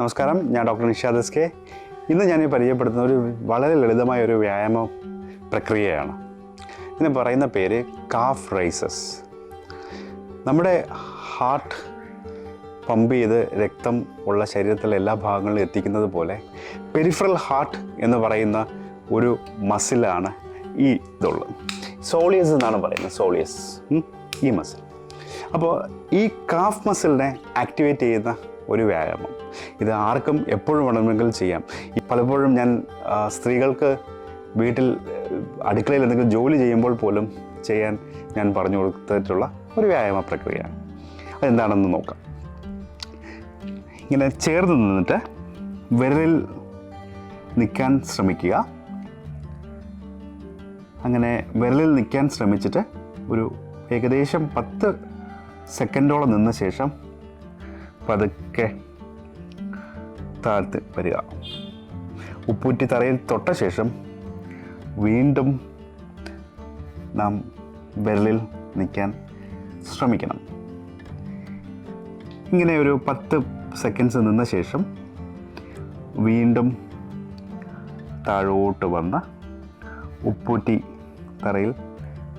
നമസ്കാരം. ഞാൻ doctor Nishad S K. ഇന്ന് ഞാൻ പരിചയപ്പെടുത്തുന്ന ഒരു വളരെ ലളിതമായ ഒരു വ്യായാമ പ്രക്രിയയാണ്. ഇതിന് പറയുന്ന പേര് കാഫ് റൈസസ് നമ്മുടെ ഹാർട്ട് പമ്പ് ചെയ്ത് രക്തം ഉള്ള ശരീരത്തിലെ എല്ലാ ഭാഗങ്ങളിലും എത്തിക്കുന്നത് പോലെ പെരിഫറൽ ഹാർട്ട് എന്ന് പറയുന്ന ഒരു മസിലാണ് ഈ ഇതുള്ളത്. സോളിയസ് എന്നാണ് പറയുന്നത് സോളിയസ് ഈ മസിൽ അപ്പോൾ ഈ കാഫ് മസിലിനെ ആക്ടിവേറ്റ് ചെയ്യുന്ന ഒരു വ്യായാമം. ഇത് ആർക്കും എപ്പോഴും വേണമെങ്കിലും ചെയ്യാം. പലപ്പോഴും ഞാൻ സ്ത്രീകൾക്ക് വീട്ടിൽ അടുക്കളയിൽ എന്തെങ്കിലും ജോലി ചെയ്യുമ്പോൾ പോലും ചെയ്യാൻ ഞാൻ പറഞ്ഞു കൊടുത്തിട്ടുള്ള ഒരു വ്യായാമ പ്രക്രിയയാണ്. അതെന്താണെന്ന് നോക്കാം. ഇങ്ങനെ ചേർന്ന് നിന്നിട്ട് വിരലിൽ നിൽക്കാൻ ശ്രമിക്കുക. അങ്ങനെ വിരലിൽ നിൽക്കാൻ ശ്രമിച്ചിട്ട് ഒരു ഏകദേശം പത്ത് സെക്കൻഡോളം നിന്ന ശേഷം പതുക്കെ താഴ്ത്ത് വരിക. ഉപ്പൂറ്റി തറയിൽ തൊട്ട ശേഷം വീണ്ടും നാം വിരലിൽ നിൽക്കാൻ ശ്രമിക്കണം. ഇങ്ങനെ ഒരു പത്ത് സെക്കൻഡ്സ് നിന്ന ശേഷം വീണ്ടും താഴോട്ട് വന്ന് ഉപ്പൂറ്റി തറയിൽ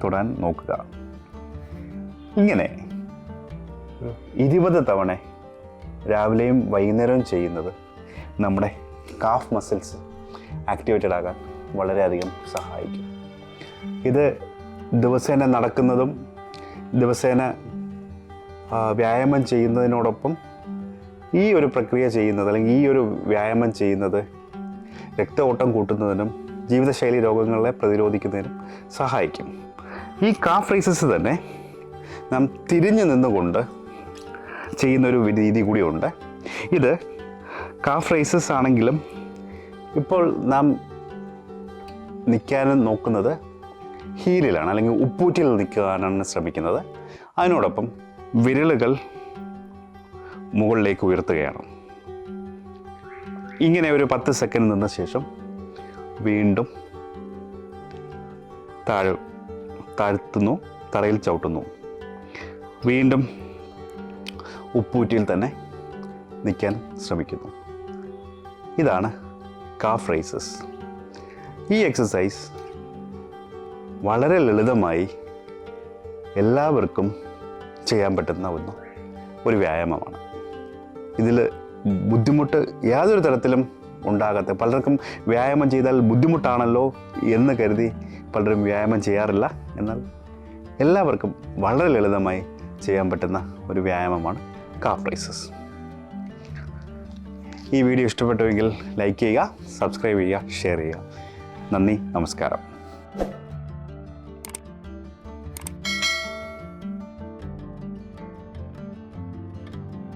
തൊടാൻ നോക്കുക. ഇങ്ങനെ ഇരുപത് തവണ രാവിലെയും വൈകുന്നേരവും ചെയ്യുന്നത് നമ്മുടെ കാഫ് മസിൽസ് ആക്ടിവേറ്റഡ് ആകാൻ വളരെയധികം സഹായിക്കും. ഇത് ദിവസേന നടക്കുന്നതും ദിവസേന വ്യായാമം ചെയ്യുന്നതിനോടൊപ്പം ഈ ഒരു പ്രക്രിയ ചെയ്യുന്നത് അല്ലെങ്കിൽ ഈ ഒരു വ്യായാമം ചെയ്യുന്നത് രക്ത ഓട്ടം കൂട്ടുന്നതിനും ജീവിതശൈലി രോഗങ്ങളെ പ്രതിരോധിക്കുന്നതിനും സഹായിക്കും. ഈ കാഫ് റൈസസ് തന്നെ നാം തിരിഞ്ഞു നിന്നുകൊണ്ട് ചെയ്യുന്നൊരു രീതി കൂടിയുണ്ട്. ഇത് കാഫ് റൈസസ് ആണെങ്കിലും ഇപ്പോൾ നാം നിൽക്കാനും നോക്കുന്നത് ഹീലിലാണ് അല്ലെങ്കിൽ ഉപ്പൂറ്റിൽ നിൽക്കാനാണ് ശ്രമിക്കുന്നത്. അതിനോടൊപ്പം വിരലുകൾ മുകളിലേക്ക് ഉയർത്തുകയാണ്. ഇങ്ങനെ ഒരു പത്ത് സെക്കൻഡ് നിന്ന ശേഷം വീണ്ടും താഴ് താഴ്ത്തുന്നു തറയിൽ ചവിട്ടുന്നു. വീണ്ടും ഉപ്പൂറ്റിയിൽ തന്നെ നിൽക്കാൻ ശ്രമിക്കുന്നു. ഇതാണ് കാഫ് റൈസസ് ഈ എക്സസൈസ് വളരെ ലളിതമായി എല്ലാവർക്കും ചെയ്യാൻ പറ്റുന്ന ഒന്ന് ഒരു വ്യായാമമാണ്. ഇതിൽ ബുദ്ധിമുട്ട് യാതൊരു തരത്തിലും ഉണ്ടാകാത്ത പലർക്കും വ്യായാമം ചെയ്താൽ ബുദ്ധിമുട്ടാണല്ലോ എന്ന് കരുതി പലരും വ്യായാമം ചെയ്യാറില്ല. എന്നാൽ എല്ലാവർക്കും വളരെ ലളിതമായി ചെയ്യാൻ പറ്റുന്ന ഒരു വ്യായാമമാണ് കാഫ് പ്രൈസസ് ഈ വീഡിയോ ഇഷ്ടപ്പെട്ടുവെങ്കിൽ ലൈക്ക് ചെയ്യുക സബ്സ്ക്രൈബ് ചെയ്യുക ഷെയർ ചെയ്യുക. നന്ദി നമസ്കാരം.